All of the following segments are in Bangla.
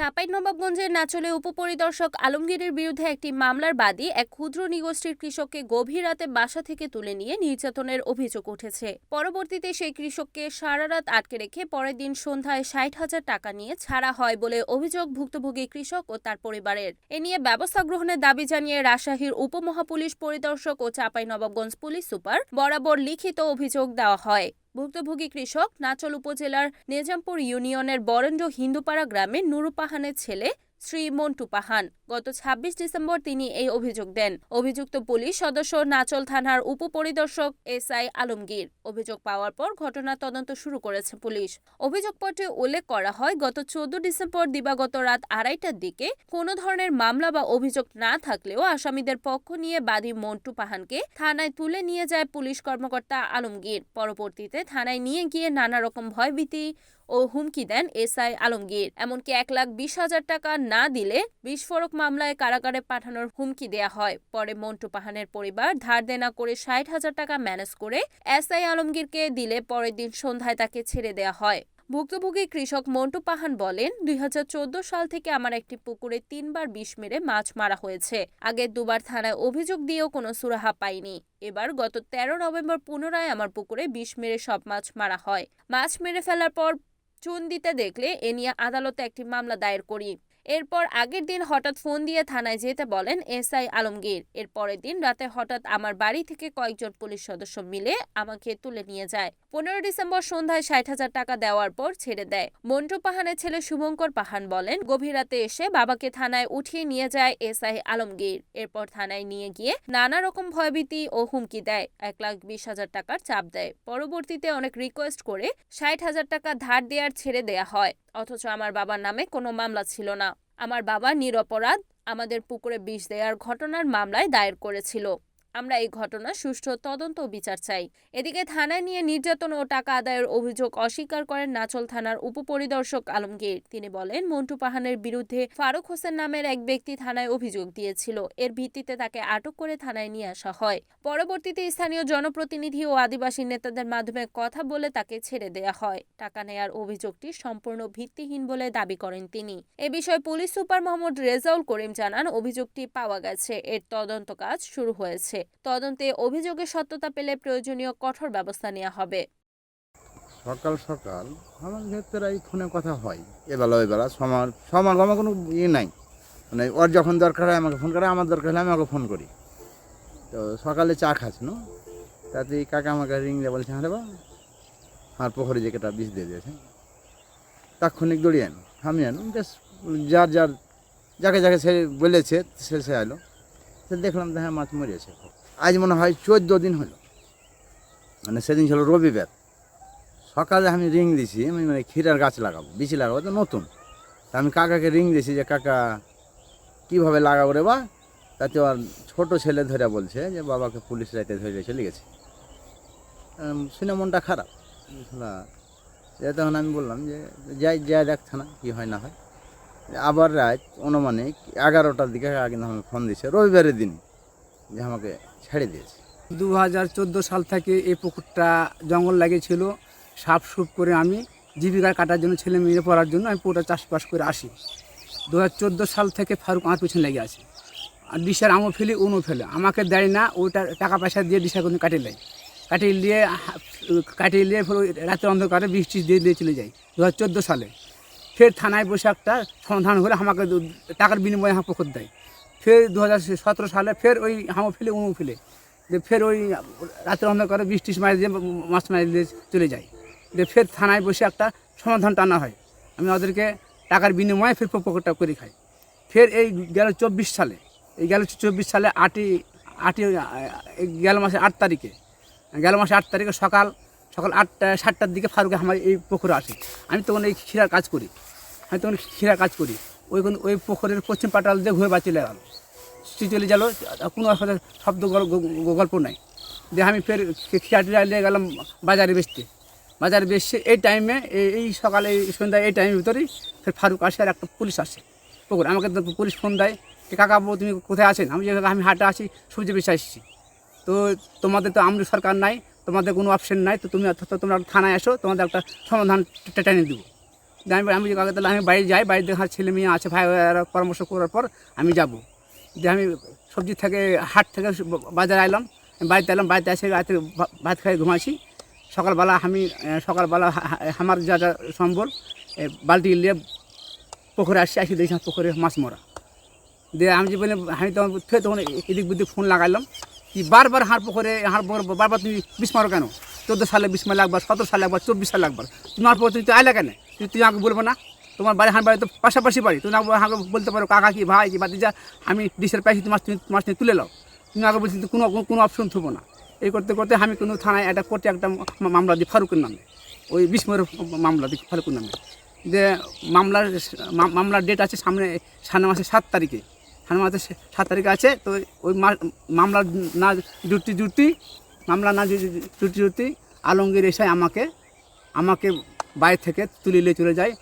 চাঁপাইনবাবগঞ্জের নাচলে উপপরিদর্শক আলমগীরের বিরুদ্ধে একটি মামলার বাদী এক ক্ষুদ্র নিগোষ্ঠীর কৃষককে গভীর রাতে বাসা থেকে তুলে নিয়ে নির্যাতনের অভিযোগ উঠেছে। পরবর্তীতে সেই কৃষককে সারা রাত আটকে রেখে পরের দিন সন্ধ্যায় ষাট হাজার টাকা নিয়ে ছাড়া হয় বলে অভিযোগ ভুক্তভোগী কৃষক ও তার পরিবারের। এ নিয়ে ব্যবস্থা গ্রহণের দাবি জানিয়ে রাজশাহীর উপমহাপুলিশ পরিদর্শক ও চাঁপাইনবাবগঞ্জ পুলিশ সুপার বরাবর লিখিত অভিযোগ দেওয়া হয়। ভুক্তভোগী কৃষক নাচল উপজেলার নেজামপুর ইউনিয়নের বরেন্দ্র হিন্দুপাড়া গ্রামে নুরুপাহানের ছেলে শ্রী মন্টু পাহান। গত ২৬ ডিসেম্বর তিনি এই অভিযোগ দেন। অভিযুক্ত পুলিশ সদস্য নাচল থানার উপপরিদর্শক এস আই আলমগীর। অভিযোগ পাওয়ার পর ঘটনা তদন্ত শুরু করেছে পুলিশ। অভিযোগপত্রে উল্লেখ করা হয়, গত চোদ্দ ডিসেম্বর দিবাগত রাত আড়াইটার দিকে কোনো ধরনের মামলা বা অভিযোগ না থাকলেও আসামিদের পক্ষ নিয়ে বাদী মন্টু পাহানকে থানায় তুলে নিয়ে যায় পুলিশ কর্মকর্তা আলমগীর। পরবর্তীতে থানায় নিয়ে গিয়ে নানা রকম ভয়ভীতি ও হুমকি দেন এসআই আলমগীর। এমনকি এক লাখ বিশ হাজার টাকা না দিলে বিস্ফোরক মামলায় কারাগারে পাঠানোর হুমকি দেয়া হয়। পরে মন্টু পাহানের পরিবার ধার দেনা করে ষাট হাজার টাকা ম্যানেজ করে এসআই আলমগীরকে দিলে পরের দিন সন্ধ্যায় তাকে ছেড়ে দেয়া হয়। ভুক্তভোগী কৃষক মন্টু পাহান বলেন, দুই হাজার চোদ্দ সাল থেকে আমার একটি পুকুরে তিনবার বিষ মেরে মাছ মারা হয়েছে। আগে দুবার থানায় অভিযোগ দিয়েও কোনো সুরাহা পাইনি। এবার গত তেরো নভেম্বর পুনরায় আমার পুকুরে বিষ মেরে সব মাছ মারা হয়। মাছ মেরে ফেলার পর চুন দিতে দেখলে এ নিয়ে আদালতে একটি মামলা দায়ের করি। এরপর আগের দিন হঠাৎ ফোন দিয়ে থানায় যেতে বলেন এসআই আলমগীর। এর পরের দিন রাতে হঠাৎ আমার বাড়ি থেকে কয়েকজন পুলিশ সদস্য মিলে আমাকে তুলে নিয়ে যায়। পনেরো ডিসেম্বর সন্ধ্যায় ষাট হাজার টাকা দেওয়ার পর ছেড়ে দেয়। মন্টু পাহানের ছেলে শুভঙ্কর পাহান বলেন, গভীর রাতে এসে বাবাকে থানায় উঠিয়ে নিয়ে যায় এসআই আলমগীর। এরপর থানায় নিয়ে গিয়ে নানা রকম ভয়ভীতি ও হুমকি দেয়। এক লাখ বিশ হাজার টাকার চাপ দেয়। পরবর্তীতে অনেক রিকোয়েস্ট করে ষাট হাজার টাকা ধার দেওয়ার ছেড়ে দেয়া হয়। অথচ আমার বাবার নামে কোনো মামলা ছিল না। আমার বাবা নিরপরাধ আমাদের পুকুরে বিষ দেওয়ার ঘটনার মামলায় দায়ের করেছিল। আমরা এই ঘটনা সুষ্ঠু তদন্ত বিচার চাই। এদিকে থানায় নিয়ে নির্যাতন ও টাকা আদায়ের অভিযোগ অস্বীকার করেন নাচল থানার উপপরিদর্শক আলমগীর। তিনি বলেন, মন্টু পাহানের বিরুদ্ধে ফারুক হোসেন নামের এক ব্যক্তি থানায় অভিযোগ দিয়েছিল। এর ভিত্তিতে তাকে আটক করে থানায় নিয়ে আসা হয়। পরবর্তীতে স্থানীয় জনপ্রতিনিধি ও আদিবাসী নেতাদের মাধ্যমে কথা বলে তাকে ছেড়ে দেয়া হয়। টাকা নেয়ার অভিযোগটি সম্পূর্ণ ভিত্তিহীন বলে দাবি করেন তিনি। এ বিষয়ে পুলিশ সুপার মোহাম্মদ রেজাউল করিম জানান, অভিযোগটি পাওয়া গেছে। এর তদন্ত কাজ শুরু হয়েছে। তদন্তে অভিযোগের সত্যতা পেলে প্রয়োজনীয় কঠোর ব্যবস্থা নেওয়া হবে। সকাল সকাল আমার ক্ষেত্রে এই ফোনে কথা হয়। এবেলা, ওইবেলা সমার সমার, আমার কোনো ইয়ে নাই। মানে ওর যখন দরকার হয় আমাকে ফোন করে, আমার দরকার হলে আমি ওকে ফোন করি। তো সকালে চা খাস না? তাতে কাকা আমাকে রিং দিয়ে বলছে হ্যাঁ বা আমার পুকুরে যে কেটা বিষ দিয়ে দিয়েছে, তাৎক্ষণিক দৌড়িয়ে আন আমি আনো। বেশ, যার যার, যাকে যাকে সে বলেছে, সে সে এলো সে দেখলাম যে হ্যাঁ মাছ মরিয়েছে আজ মনে হয় চোদ্দ দিন হলো। মানে সেদিন ছিল রবিবার। সকালে আমি রিং দিছি, আমি মানে ক্ষীরার গাছ লাগাবো, বিচি লাগাবো তো নতুন। তা আমি কাকাকে রিং দিছি যে, কাকা, কীভাবে লাগাবো রে বা? তাতে আর ছোটো ছেলে ধরে বলছে যে, বাবাকে পুলিশ রাইতে ধরে চলে গেছে। শুনে মনটা খারাপ। যে তখন আমি বললাম যে, যাই যাই দেখ না কী হয় না হয়। আবার রাত অনুমানিক এগারোটার দিকে কিন্তু আমাকে ফোন দিছে। রবিবারের দিন যে আমাকে ছেড়ে দিয়েছে। দু হাজার চোদ্দ সাল থেকে এই পুকুরটা জঙ্গল লাগিয়েছিল। সাফ সুপ করে আমি জীবিকা কাটার জন্য, ছেলে মেয়ে পড়ার জন্য আমি পুকুরটা চাষবাস করে আসি। দু হাজার চোদ্দ সাল থেকে ফারুক আমার পিছনে লেগে আছে। আর ডিসার আমও ফেলি, উনও ফেলে। আমাকে দেয় না, ওইটা টাকা পয়সা দিয়ে ডিসা কোনো কাটিয়ে নেয় কাটিয়ে নিয়ে কাটিয়ে নিয়ে রাতের অন্ধকারে বৃষ্টি দিয়ে দিয়ে চলে যাই দু সালে। ফের থানায় বসে একটা সমাধান হলে আমাকে টাকার বিনিময়ে আমার পুকুর দেয়। ফের দু হাজার সতেরো সালে ফের ওই হামও ফেলে উনও ফেলে। যে ফের ওই রাতের অন্ধকারে বৃষ্টি মারি দিয়ে মাছ মারি দিয়ে চলে যায়। যে ফের থানায় বসে একটা সমাধান টানা হয়। আমি ওদেরকে টাকার বিনিময়ে ফের পুকুরটা করে খাই। ফের এই গেল চব্বিশ সালে, এই গেল চব্বিশ সালে আটই আটই গেল মাসে আট তারিখে। গেল মাসে আট তারিখে সকাল সকাল আটটা, সাতটার দিকে ফারুকে আমার এই পুকুরে আসে। আমি তখন এই ক্ষীরার কাজ করি। আমি তখন ক্ষীরার কাজ করি ওই কোন- ওই পুকুরের পশ্চিম পাটাল দিয়ে ঘুরে বাঁচিয়ে গেল সে চলে গেল কোনো আসলে শব্দ গল্প নাই দিয়ে আমি ফের খিয়াটি নিয়ে গেলাম বাজারে বেচতে বাজারে বেচছে এই টাইমে এই- সকালে সন্ধ্যায় এই টাইমের ভিতরেই ফের ফারুক আসে আর একটা পুলিশ আসে পুকুর আমাকে পুলিশ ফোন দেয় যে কাকা বাবু তুমি কোথায় আছেন আমি যে আমি হাটে আসি সবজি বেচে আসছি তো তোমাদের তো আমরি সরকার নাই তোমাদের কোনো অপশন নাই তো তুমি তোমরা থানায় আসো তোমাদের একটা সমাধান টেনে দিব আমি আমি কাকে তাহলে আমি বাড়ি যাই, বাড়িতে আমার ছেলে মেয়ে আছে, ভাই পরামর্শ করার পর আমি যাব। দিয়ে আমি সবজি থেকে, হাট থেকে বাজারে এলাম বাড়িতে এলাম বাড়িতে এসে রাতে ভাত খাই, ঘুমাইছি। সকালবেলা আমি সকালবেলা আমার যা যা সম্বল বালতি নিয়ে পুকুরে আসছি, আসি দেখি পুকুরে মাছ মরা। দিয়ে আমি যে বলে আমি তখন তখন এদিক বুদিক ফোন লাগাইলাম, কি বারবার হাঁড় পুকুরে হাঁড় পুকুরে বারবার তুমি বিষ মারো কেন? চোদ্দ সালে বিষ মারলে একবার, সতেরো সালে একবার, চব্বিশ সালে একবার। তোমার পর তুমি তো আইলে কেন? তুই আমাকে বলব না, তোমার বাড়ি হাঁড় বাড়ি তো পাশাপাশি বাড়ি। তুমি আমাকে বলতে পারো, কাকা কি, ভাই কি বাতিজা আমি ডিশের পাইছি, তোমার তুমি তোমার তুমি তুলে নাও তুমি আগে বলছি কোনো কোনো অপশন থবো না। এই করতে করতে আমি কোনো থানায় একটা কোর্টে একটা মামলা দিই ফারুকের নামে। ওই বিস্ময়ের মামলা দিই ফারুকের নামে। যে মামলার মামলার ডেট আছে সামনে সামনে মাসের সাত তারিখে। সামনে মাসের সাত তারিখে আছে, তো ওই মামলার না জুটি জুটি মামলা না জুটি জুটি আলমগীর এসে আমাকে আমাকে বাইরে থেকে তুলে নিয়ে চলে যায়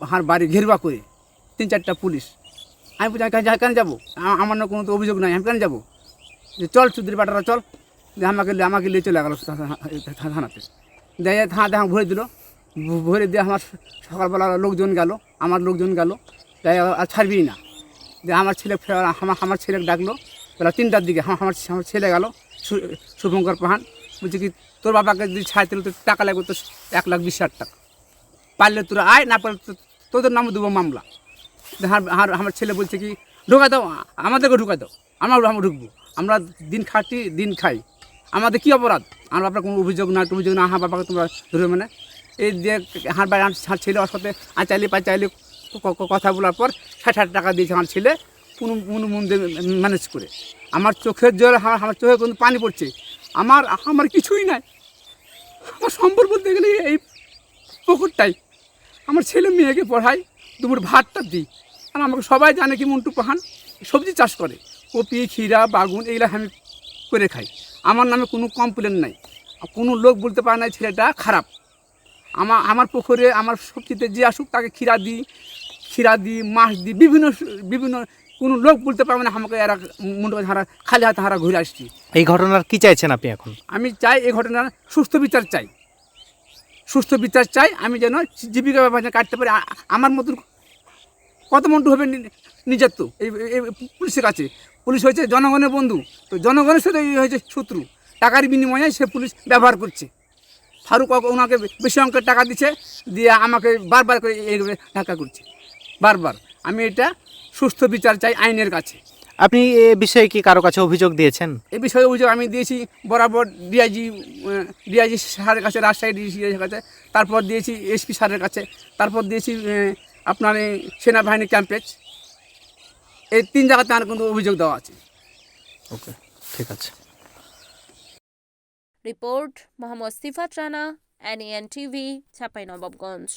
আমার বাড়ি ঘেরবা করে। তিন চারটা পুলিশ। আমি বলছি কেন- যাব? আমার না কোনো তো অভিযোগ নাই, আমি কেন যাব? যে, চল চুদ্রি বাটারা চল। দিয়ে আমাকে আমাকে নিয়ে চলে গেল থানাতে। দিয়ে থানা দেখা ভরে দিল। ভরে দিয়ে আমার সকালবেলা লোকজন গেল, আমার লোকজন গেল। তাই আর ছাড়বি না। দিয়ে আমার ছেলে আমার আমার ছেলে ডাকলো। বেলা তিনটার দিকে আমার আমার ছেলে গেল শুভঙ্কর পাহান বলছে কি, তোর বাবাকে যদি ছাড় দিলে তোর টাকা লাগবে তো এক লাখ বিশ হাজার টাকা। পারলে তোরা আয়, না পারলে তোদের নামে দেবো মামলা। দিয়ে আমার ছেলে বলছে কি ঢুকা দাও, আমাদেরকে ঢুকা দাও, আমরা আমরা ঢুকবো। আমরা দিন খাটি, দিন খাই। আমাদের কী অপরাধ? আমার বাবার কোনো অভিযোগ না অভিযোগ না আমার বাবাকে তোমরা ধরে মানে? এই দিয়ে হার বাড়ি আমার ছেলে ওর সাথে আচাইলে পাচাইলে ক- ক- কথা বলার পর ষাট হাজার টাকা দিয়েছে আমার ছেলে, কোনো কোনো মন্দির ম্যানেজ করে। আমার চোখের জল আমার চোখে কোনো পানি পড়ছে। আমার আমার কিছুই নাই। আমার সম্পর্ক বলতে গেলে এই পুকুরটাই। আমার ছেলে মেয়েকে পড়াই, দুপুর ভাতটা দিই। আর আমাকে সবাই জানে কি মন্টু পাহান সবজি চাষ করে। কপি, ক্ষীরা, বাগুন এইগুলো আমি করে খাই। আমার নামে কোনো কমপ্লেন নাই। কোনো লোক বলতে পারে না, ছেলেটা খারাপ। আমার আমার পুকুরে আমার সবজিতে যে আসুক, তাকে ক্ষীরা দিই। ক্ষীরা দিই, মাছ দিই, বিভিন্ন বিভিন্ন কোনো লোক বলতে পারবে না আমাকে এরা মুন্ডু হারা খালি হাতে হারা ঘুরে আসছি। এই ঘটনার কি চাইছেন আপনি এখন? আমি চাই এই ঘটনার সুস্থ বিচার চাই। সুস্থ বিচার চাই আমি যেন জীবিকা ব্যবস্থা কাটতে পারি। আমার মতন কত মন্টু হবে নি- নিজের তো এই পুলিশের কাছে। পুলিশ হয়েছে জনগণের বন্ধু তো জনগণের সাথে হয়েছে শত্রু। টাকার বিনিময়ে সে পুলিশ ব্যবহার করছে। ফারুক ওনাকে বেশি অঙ্কের টাকা দিচ্ছে দিয়ে আমাকে বারবার করে এইভাবে ধাক্কা করছে। বারবার। আমি এটা সুস্থ বিচার চাই আইনের কাছে। আপনি এ বিষয়ে কি কারও কাছে অভিযোগ দিয়েছেন? এ বিষয়ে অভিযোগ আমি দিয়েছি বরাবর ডিআইজি ডিআইজি স্যারের কাছে রাজশাহী ডিসির কাছে। তারপর দিয়েছি এসপি স্যারের কাছে। তারপর দিয়েছি আপনার এই সেনাবাহিনী ক্যাম্পেজ। এই তিন জায়গাতে আমার কিন্তু অভিযোগ দেওয়া আছে। ওকে ঠিক আছে। Report Mohammad Sifat Rana NN TV Chapainawabganj